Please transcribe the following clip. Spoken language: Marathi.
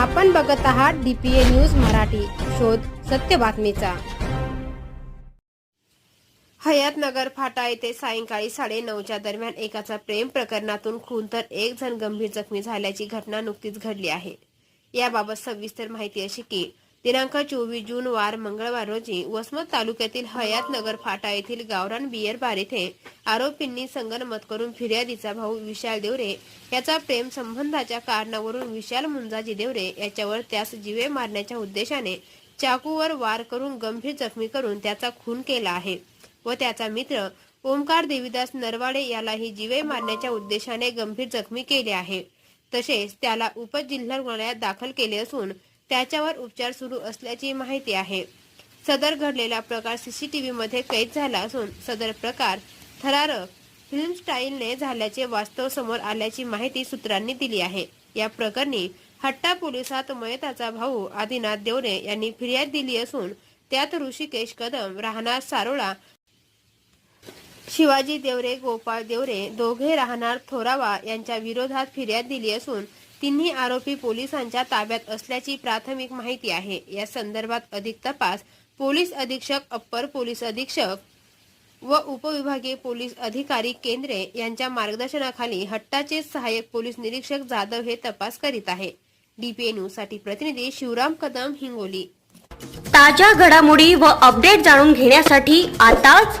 आपण बघत आहात डीपीए न्यूज मराठी. शोध सत्य बातमीचा. हयातनगर फाटा येथे सायंकाळी साडे नऊच्या दरम्यान एकाचा प्रेम प्रकरणातून खून तर एक जण गंभीर जखमी झाल्याची घटना नुकतीच घडली आहे. याबाबत सविस्तर माहिती अशी की दिनांक चोवीस जून वार मंगळवार रोजी वसमत तालुक्यातील हयातनगर फाटा येथील गावरान बियर बार येथे आरोपींनी संगनमत करून फिर्यादीचा भाऊ विशाल देवरे याचा प्रेम संबंधाच्या कारणावरून विशाल मुंजाजी देवरे याच्यावर त्यास जीवे मारण्याच्या उद्देशाने चाकूवर वार करून गंभीर जखमी करून त्याचा खून केला आहे व त्याचा मित्र ओमकार देवीदास नरवाडे यालाही जीवे मारण्याच्या उद्देशाने गंभीर जखमी केले आहे. तसेच त्याला उपजिल्हा रुग्णालयात दाखल केले असून त्याच्यावर उपचार सुरू असल्याची माहिती आहे. सदर घडलेला प्रकार सीसीटीव्ही मध्ये कैद झाला असून सदर प्रकार थरारक फिल्म स्टाईलने झाल्याचे वास्तव समोर आल्याची माहिती सूत्रांनी दिली आहे. या प्रकरणी हट्टा पोलिसात मयताचा भाऊ आदिनाथ देवरे यांनी फिर्याद दिली असून त्यात ऋषिकेश कदम राहणार सारोळा शिवाजी देवरे गोपाळ देवरे दोघे राहणार थोरावा यांच्या विरोधात फिर्याद दिली असून तिन्ही आरोपी पोलिसांच्या ताब्यात असल्याची प्राथमिक माहिती आहे. या संदर्भात अधिक तपास पोलीस अधीक्षक अप्पर पोलीस अधीक्षक व उपविभागीय पोलीस अधिकारी केंद्रे यांच्या मार्गदर्शनाखाली हट्टाचे सहाय्यक पोलीस निरीक्षक जाधव हे तपास करीत आहे. डीपीए न्यूजसाठी प्रतिनिधी शिवराम कदम हिंगोली. ताज्या घडामोडी व अपडेट जाणून घेण्यासाठी आताच